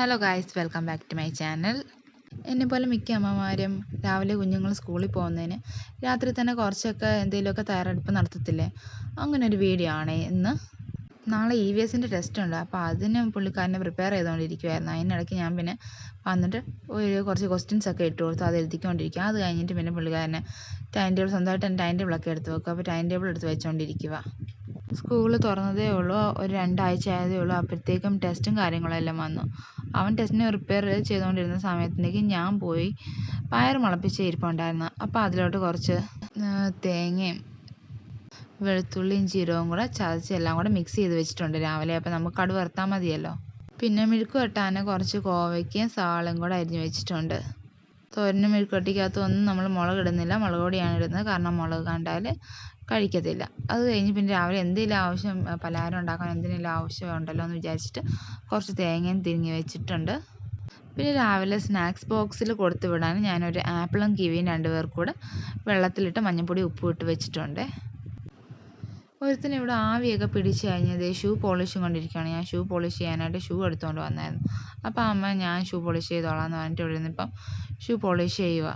Hello guys welcome back to my channel എന്നെപ്പോലെ മിക്ക അമ്മമാരും രാവിലെ കുഞ്ഞുങ്ങൾ സ്കൂളിൽ പോകുന്നതിന് രാത്രി തന്നെ കുറച്ചൊക്കെ എന്തെങ്കിലുമൊക്കെ തയ്യാറെടുപ്പ് നടത്തത്തില്ലേ? അങ്ങനെ ഒരു വീഡിയോ ആണ് ഇന്ന്. നാളെ ഇ വി എസിന്റെ ടെസ്റ്റ് ഉണ്ട്. അപ്പോൾ അതിന് പുള്ളിക്കാരനെ പ്രിപ്പയർ ചെയ്തുകൊണ്ടിരിക്കുമായിരുന്നു അതിനിടയ്ക്ക് ഞാൻ പിന്നെ വന്നിട്ട് ഒരു കുറച്ച് ക്വസ്റ്റ്യൻസ് ഒക്കെ ഇട്ട് കൊടുത്തു. അത് എഴുതിക്കൊണ്ടിരിക്കുക. അത് കഴിഞ്ഞിട്ട് പിന്നെ പുള്ളിക്കാരനെ ടൈം ടേബിൾ സ്വന്തമായിട്ട് ടൈം ടേബിളൊക്കെ എടുത്ത് വെക്കുക അപ്പോൾ ടൈം ടേബിൾ എടുത്ത് വെച്ചുകൊണ്ടിരിക്കുക സ്കൂൾ തുറന്നതേ ഉള്ളൂ. ഒരു രണ്ടാഴ്ച ആയതേ ഉള്ളൂ. അപ്പോഴത്തേക്കും ടെസ്റ്റും കാര്യങ്ങളെല്ലാം വന്നു. അവൻ ടെസ്റ്റിന് പ്രിപ്പയർ ചെയ്തുകൊണ്ടിരുന്ന സമയത്തേക്ക് ഞാൻ പോയി പയർ മുളപ്പിച്ച ഇരിപ്പുണ്ടായിരുന്നു. അപ്പോൾ അതിലോട്ട് കുറച്ച് തേങ്ങയും വെളുത്തുള്ളിയും ജീരകവും കൂടെ ചതച്ച് എല്ലാം കൂടെ മിക്സ് ചെയ്ത് വെച്ചിട്ടുണ്ട് രാവിലെ. അപ്പോൾ നമുക്ക് കടുക് വറുത്താൽ മതിയല്ലോ. പിന്നെ മെഴുക്ക് വെട്ടാൻ കുറച്ച് കോവയ്ക്കയും സാളും കൂടെ അരിഞ്ഞ് വെച്ചിട്ടുണ്ട്. തോരനും മെഴുക്കുവരട്ടിക്കകത്ത് ഒന്നും നമ്മൾ മുളക് ഇടുന്നില്ല. മുളക് പൊടിയാണ് ഇടുന്നത്. കാരണം മുളക് കണ്ടാൽ കഴിക്കത്തില്ല. അത് കഴിഞ്ഞ് പിന്നെ രാവിലെ എന്തെങ്കിലും ആവശ്യം പലഹാരം ഉണ്ടാക്കാൻ എന്തിനെങ്കിലും ആവശ്യമുണ്ടല്ലോ എന്ന് വിചാരിച്ചിട്ട് കുറച്ച് തേങ്ങയും തിരിങ്ങി വെച്ചിട്ടുണ്ട്. പിന്നെ രാവിലെ സ്നാക്സ് ബോക്സിൽ കൊടുത്തു വിടാൻ ഞാനൊരു ആപ്പിളും കിവിയും രണ്ടുപേർക്കൂടെ കൂടെ വെള്ളത്തിലിട്ട് മഞ്ഞൾപ്പൊടി ഉപ്പും ഇട്ട് വെച്ചിട്ടുണ്ട്. ഒരുത്തന് ഇവിടെ ആവിയൊക്കെ പിടിച്ച് ദേ ഷൂ പോളിഷും കൊണ്ടിരിക്കുകയാണ്. ഞാൻ ഷൂ പോളിഷ് ചെയ്യാനായിട്ട് ഷൂ എടുത്തുകൊണ്ട് വന്നായിരുന്നു. അപ്പോൾ അമ്മ ഞാൻ ഷൂ പോളിഷ് ചെയ്തോളാം എന്ന് പറഞ്ഞിട്ട് ഇവിടെ നിന്നിപ്പം ഷൂ പോളിഷ് ചെയ്യുക.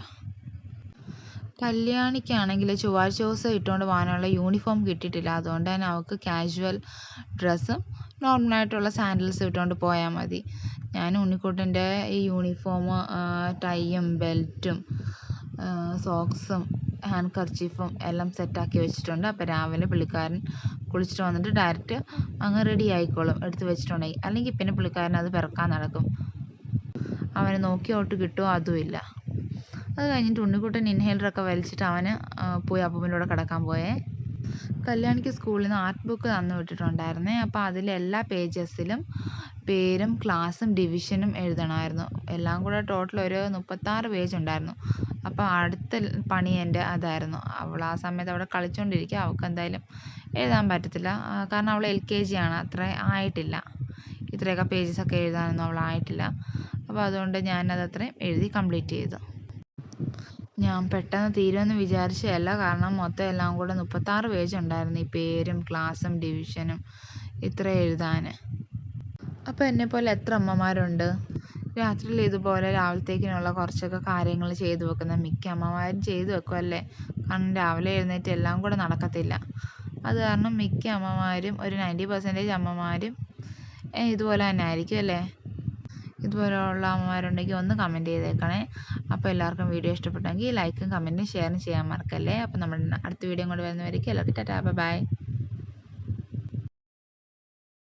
കല്യാണിക്കാണെങ്കിൽ ചൊവ്വാഴ്ച ദിവസം ഇട്ടുകൊണ്ട് പോകാനുള്ള യൂണിഫോം കിട്ടിയിട്ടില്ല. അതുകൊണ്ട് തന്നെ അവൾക്ക് കാഷ്വൽ ഡ്രസ്സും നോർമലായിട്ടുള്ള സാൻഡൽസ് ഇട്ടുകൊണ്ട് പോയാൽ മതി. ഞാൻ ഉണ്ണിക്കുട്ടന്റെ ഈ യൂണിഫോം ടൈയും ബെൽറ്റും സോക്സും ഹാൻഡ് കർച്ചീഫും എല്ലാം സെറ്റാക്കി വെച്ചിട്ടുണ്ട്. അപ്പോൾ രാവിലെ പുള്ളിക്കാരൻ കുളിച്ചിട്ട് വന്നിട്ട് ഡയറക്റ്റ് അങ്ങ് റെഡി ആയിക്കോളും. എടുത്ത് വെച്ചിട്ടുണ്ടെങ്കിൽ. അല്ലെങ്കിൽ പിന്നെ പുള്ളിക്കാരൻ അത് പിറക്കാൻ നടക്കും. അവനെ നോക്കിയോട്ട് കിട്ടുമോ അതുമില്ല അത് കഴിഞ്ഞിട്ട് ഉണ്ണിക്കുട്ടൻ ഇൻഹേലറൊക്കെ വലിച്ചിട്ട് അവന് പോയി അപ്പൂപ്പന്റെ കൂടെ കിടക്കാൻ പോയേ. കല്യാണിക്ക് സ്കൂളിൽ നിന്ന് ആർട്ട് ബുക്ക് തന്നു വിട്ടിട്ടുണ്ടായിരുന്നേ. അപ്പോൾ അതിലെ എല്ലാ പേജസിലും പേരും ക്ലാസ്സും ഡിവിഷനും എഴുതണമായിരുന്നു. എല്ലാം കൂടെ ടോട്ടൽ ഒരു മുപ്പത്താറ് പേജ് ഉണ്ടായിരുന്നു അപ്പോൾ അടുത്ത പണി എന്റെ അതായിരുന്നു. അവൾ ആ സമയത്ത് അവിടെ കളിച്ചുകൊണ്ടിരിക്കുക അവൾക്ക് എന്തായാലും എഴുതാൻ പറ്റത്തില്ല. കാരണം അവൾ എൽ കെ ജി ആണ്. അത്ര ആയിട്ടില്ല. ഇത്രയൊക്കെ പേജസൊക്കെ എഴുതാനൊന്നും അവൾ ആയിട്ടില്ല. അപ്പോൾ അതുകൊണ്ട് ഞാനത് അത്രയും എഴുതി കംപ്ലീറ്റ് ചെയ്തു. ഞാൻ പെട്ടെന്ന് തീരുമെന്ന് വിചാരിച്ചതല്ല കാരണം മൊത്തം എല്ലാം കൂടെ മുപ്പത്താറ് പേജ് ഉണ്ടായിരുന്നു. ഈ പേരും ക്ലാസ്സും ഡിവിഷനും ഇത്ര എഴുതാൻ അപ്പോൾ എന്നെപ്പോലെ എത്ര അമ്മമാരുണ്ട്? രാത്രിയിൽ ഇതുപോലെ രാവിലത്തേക്കിനുള്ള കുറച്ചൊക്കെ കാര്യങ്ങൾ ചെയ്തു വെക്കുന്ന മിക്ക അമ്മമാരും ചെയ്തു വെക്കുമല്ലേ കാരണം രാവിലെ എഴുന്നേറ്റ് എല്ലാം കൂടെ നടക്കത്തില്ല. അത് കാരണം മിക്ക അമ്മമാരും ഒരു നയന്റി പെർസെന്റേജ് അമ്മമാരും ഇതുപോലെ തന്നെ ആയിരിക്കും അല്ലേ? ഇതുപോലെയുള്ള അമ്മമാരുണ്ടെങ്കിൽ ഒന്ന് കമന്റ് ചെയ്തേക്കണേ. അപ്പോൾ എല്ലാവർക്കും വീഡിയോ ഇഷ്ടപ്പെട്ടെങ്കിൽ ലൈക്കും കമന്റും ഷെയറും ചെയ്യാൻ മറക്കല്ലേ. അപ്പോൾ നമ്മുടെ അടുത്ത വീഡിയോ കൊണ്ട് വരുന്നവരേക്കും എല്ലാവർക്കും ടാറ്റാ ബൈ